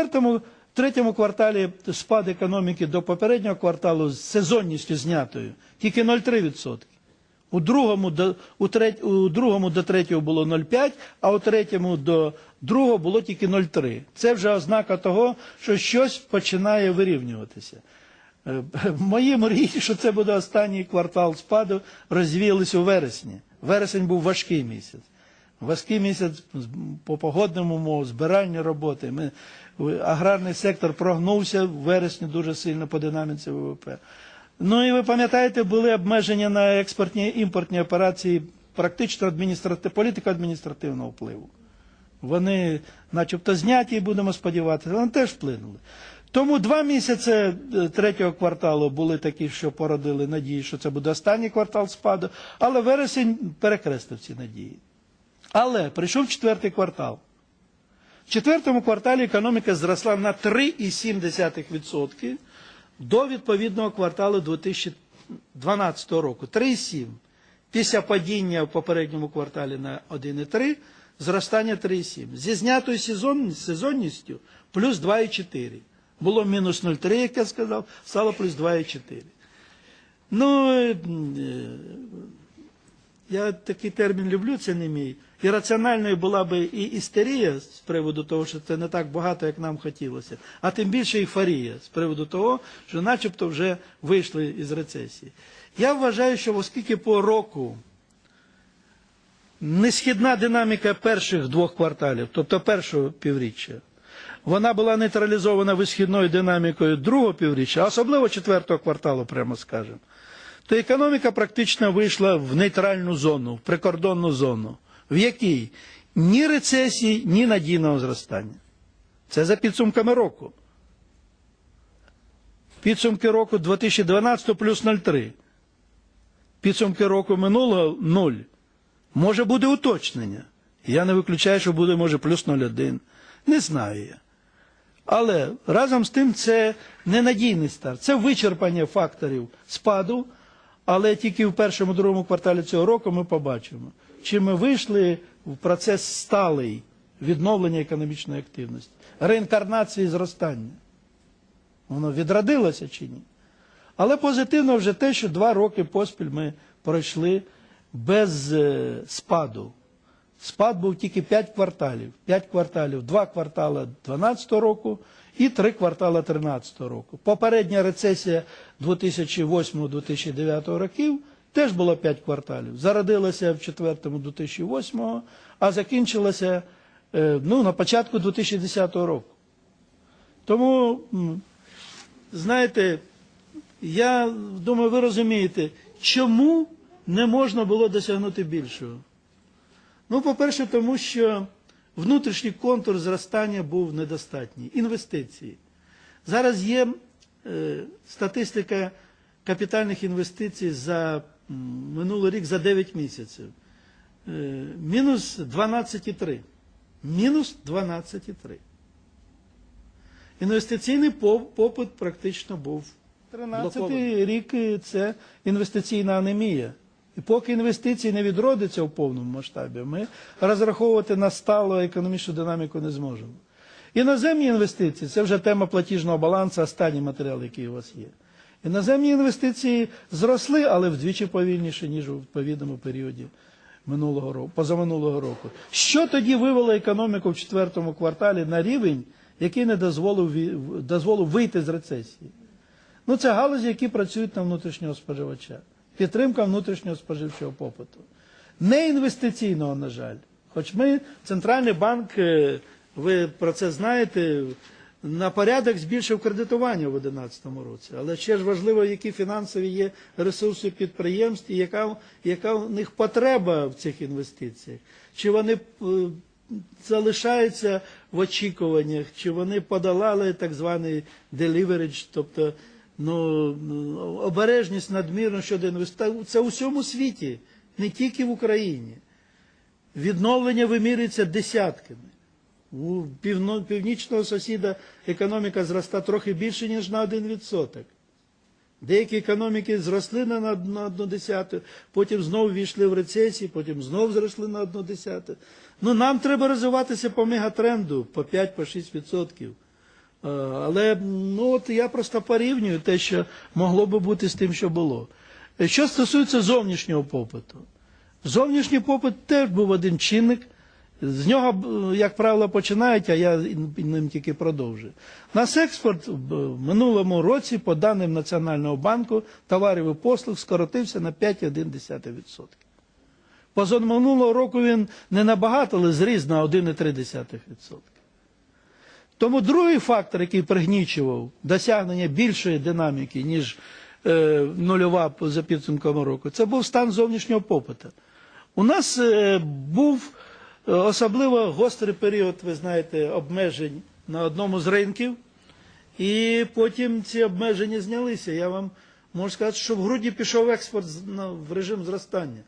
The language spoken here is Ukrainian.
четвертому, третьому кварталі спад економіки до попереднього кварталу з сезонністю знятою тільки 0,3%. У другому, до, у, треть, у другому до третього було 0,5, а у третьому до другого було тільки 0,3. Це вже ознака того, що щось починає вирівнюватися. Е, Мої мрії, що це буде останній квартал спаду, розвіялись у вересні. Вересень був важкий місяць. Важкий місяць по погодному мову, збиральні роботи. Ми, аграрний сектор прогнувся в вересні дуже сильно по динаміці ВВП. Ну і ви пам'ятаєте, були обмеження на експортні імпортні операції, практично адміністратив, політика адміністративного впливу. Вони, начебто, зняті, будемо сподіватися, вони теж вплинули. Тому два місяці е, третього кварталу були такі, що породили надії, що це буде останній квартал спаду, але вересень перекреслив ці надії. Але прийшов четвертий квартал. В четвертому кварталі економіка зросла на 3,7% до відповідного кварталу 2012 року. 3,7%. Після падіння в попередньому кварталі на 1,3, зростання 3,7. Зі знятою сезон, сезонністю плюс 2,4. Було мінус 0,3, як я сказав, стало плюс 2,4. Ну, е, я такий термін люблю, це не мій. І раціональною була би і істерія з приводу того, що це не так багато, як нам хотілося, а тим більше ейфорія з приводу того, що начебто вже вийшли із рецесії. Я вважаю, що оскільки по року несхідна динаміка перших двох кварталів, тобто першого півріччя, вона була нейтралізована висхідною динамікою другого півріччя, особливо четвертого кварталу, прямо скажемо, то економіка практично вийшла в нейтральну зону, в прикордонну зону, в якій ні рецесії, ні надійного зростання. Це за підсумками року. Підсумки року 2012 плюс 0,3. Підсумки року минулого 0. Може буде уточнення. Я не виключаю, що буде, може, плюс 0,1. Не знаю я. Але разом з тим це ненадійний старт. Це вичерпання факторів спаду, але тільки в першому другому кварталі цього року ми побачимо, чи ми вийшли в процес сталий відновлення економічної активності, реінкарнації зростання. Воно відродилося чи ні? Але позитивно вже те, що два роки поспіль ми пройшли без е, спаду. Спад був тільки 5 кварталів. 5 кварталів, 2 квартали 2012 року і 3 квартали 2013 року. Попередня рецесія 2008-2009 років теж було 5 кварталів. Зародилася в 4-му 2008, а закінчилася е, ну, на початку 2010 року. Тому, знаєте, я думаю, ви розумієте, чому не можна було досягнути більшого. Ну, по-перше, тому що внутрішній контур зростання був недостатній. Інвестиції. Зараз є е, статистика капітальних інвестицій за минулий рік за 9 місяців. Е, мінус 12,3. Мінус 12,3. Інвестиційний попит практично був. 13 рік е, це інвестиційна анемія. І поки інвестиції не відродяться в повному масштабі, ми розраховувати на сталу економічну динаміку не зможемо. Іноземні інвестиції це вже тема платіжного балансу, останній матеріал, який у вас є. Іноземні інвестиції зросли, але вдвічі повільніше, ніж у відповідному періоді минулого року, позаминулого року. Що тоді вивело економіку в четвертому кварталі на рівень, який не дозволив, дозволив вийти з рецесії? Ну, це галузі, які працюють на внутрішнього споживача. Підтримка внутрішнього споживчого попиту. Не інвестиційного, на жаль. Хоч ми, Центральний банк, е, ви про це знаєте, на порядок збільшив кредитування в 2011 році. Але ще ж важливо, які фінансові є ресурси підприємств і яка, яка в них потреба в цих інвестиціях. Чи вони е, залишаються в очікуваннях, чи вони подолали так званий deleverage, тобто ну, обережність надмірно щодо інвестицій. Це у всьому світі, не тільки в Україні. Відновлення вимірюється десятками. У північного сусіда економіка зросла трохи більше, ніж на 1%. Деякі економіки зросли на, одну десяту, потім знову війшли в рецесію, потім знову зросли на одну десяту. Ну, нам треба розвиватися по мегатренду, по 5-6%. Е, Але ну, от я просто порівнюю те, що могло би бути з тим, що було. Е, Що стосується зовнішнього попиту, зовнішній попит теж був один чинник. З нього, як правило, починають, а я ним тільки продовжую. Наш експорт в минулому році, по даним Національного банку, товарів і послуг скоротився на 5,1%. Позаминулого року він не набагато, але зріс на 1,3%. Тому другий фактор, який пригнічував досягнення більшої динаміки, ніж е, нульова за підсумками року, це був стан зовнішнього попиту. У нас е, був е, особливо гострий період, ви знаєте, обмежень на одному з ринків, і потім ці обмеження знялися. Я вам можу сказати, що в грудні пішов експорт в режим зростання.